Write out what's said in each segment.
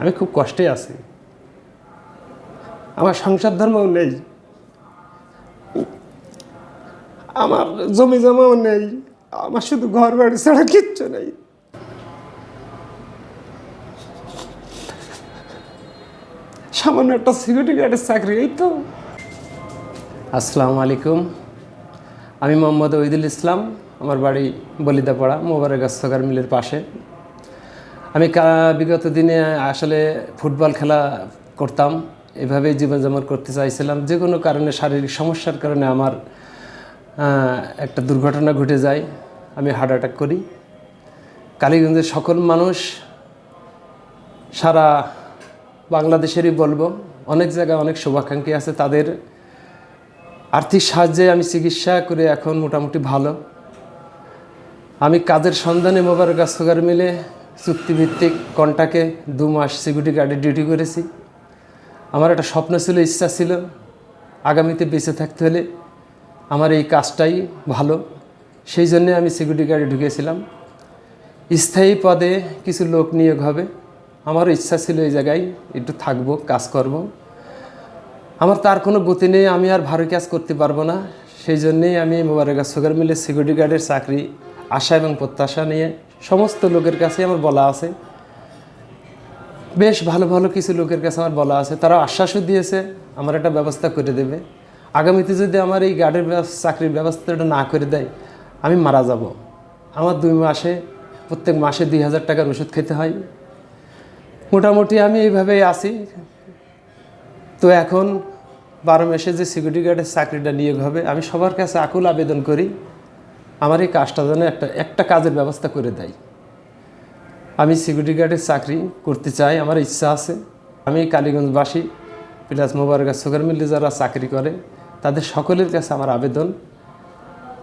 আমি খুব কষ্টে আছি। আমার সংসার ধর্মও নেই। আমার জমি জমাও নেই। আমার শুধু ঘর বাড়ি ছাড়া কিচ্ছু নেই। সামান্য একটা সিকিউরিটি গার্ডের চাকরি, এই তো। আসসালামু আলাইকুম। আমি মোহাম্মদ ওইদুল ইসলাম। আমার বাড়ি বলিদাপাড়া, মোবারক সগার মিলের পাশে। আমি বিগত দিনে আসলে ফুটবল খেলা করতাম। এভাবেই জীবনযাপন করতে চাইছিলাম। যে কোনো কারণে, শারীরিক সমস্যার কারণে আমার একটা দুর্ঘটনা ঘটে যায়। আমি হার্ট অ্যাটাক করি। কালীগঞ্জের সকল মানুষ, সারা বাংলাদেশেরই বলব, অনেক জায়গায় অনেক শুভাকাঙ্ক্ষী আছে। তাদের আর্থিক সাহায্যে আমি চিকিৎসা করে এখন মোটামুটি ভালো। আমি কাজের সন্ধানে মোবারক গাছগার মিলে চুক্তিভিত্তিক কন্টাকে দু মাস সিকিউরিটি গার্ডে ডিউটি করেছি। আমার একটা স্বপ্ন ছিল, ইচ্ছা ছিল, আগামীতে বেঁচে থাকতে হলে আমার এই কাজটাই ভালো। সেই জন্যে আমি সিকিউরিটি গার্ডে ঢুকেছিলাম। স্থায়ী পদে কিছু লোক নিয়োগ হবে। আমারও ইচ্ছা ছিল এই জায়গায় একটু থাকব, কাজ করব। আমার তার কোনো গতি নেই, আমি আর ভারী কাজ করতে পারব না। সেই জন্যেই আমি মোবারকা সুগার মিলে সিকিউরিটি গার্ডের চাকরি, আশা এবং প্রত্যাশা নিয়ে সমস্ত লোকের কাছে আমার বলা আছে। বেশ ভালো ভালো কিছু লোকের কাছে আমার বলা আছে। তারা আশ্বাসও দিয়েছে, আমার একটা ব্যবস্থা করে দেবে। আগামীতে যদি আমার এই গার্ডের চাকরির ব্যবস্থাটা না করে দেয়, আমি মারা যাব। আমার দুই মাসে, প্রত্যেক মাসে দুই হাজার টাকার ওষুধ খেতে হয়। মোটামুটি আমি এইভাবেই আছি। তো এখন বারো মাসে যে সিকিউরিটি গার্ডের চাকরিটা নিয়োগ হবে, আমি সবার কাছে আকুল আবেদন করি। আমার এই কাজটা যেন একটা একটা কাজের ব্যবস্থা করে দেয়। আমি সিকিউরিটি গার্ডের চাকরি করতে চাই, আমার ইচ্ছা আছে। আমি কালীগঞ্জবাসী, প্লাস মোবারকা, সুগার মিলে যারা চাকরি করে, তাদের সকলের কাছে আমার আবেদন।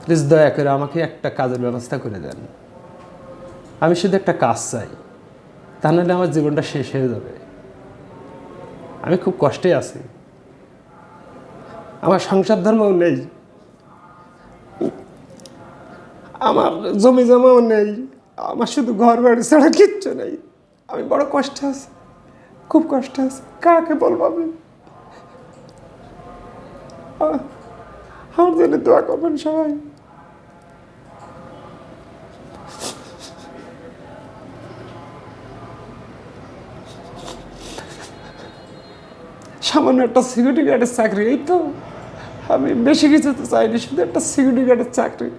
প্লিজ দয়া করে আমাকে একটা কাজের ব্যবস্থা করে দেন। আমি শুধু একটা কাজ চাই, তা নাহলে আমার জীবনটা শেষ হয়ে যাবে। আমি খুব কষ্টে আছি। আমার সংসার ধর্মও নেই। আমার জমি জমাও নেই, আমার শুধু ঘর বাড়ি ছাড়া কিচ্ছু নেই। আমি বড় কষ্টে আছি, খুব কষ্টে আছি। কাকে বলব আমি? আমার জন্য দোয়া করবেন সবাই। সামান্য একটা সিকিউরিটি গার্ডের চাকরি, এই তো। আমি বেশি কিছু তো চাইনি, শুধু একটা সিকিউরিটি গার্ডের চাকরি।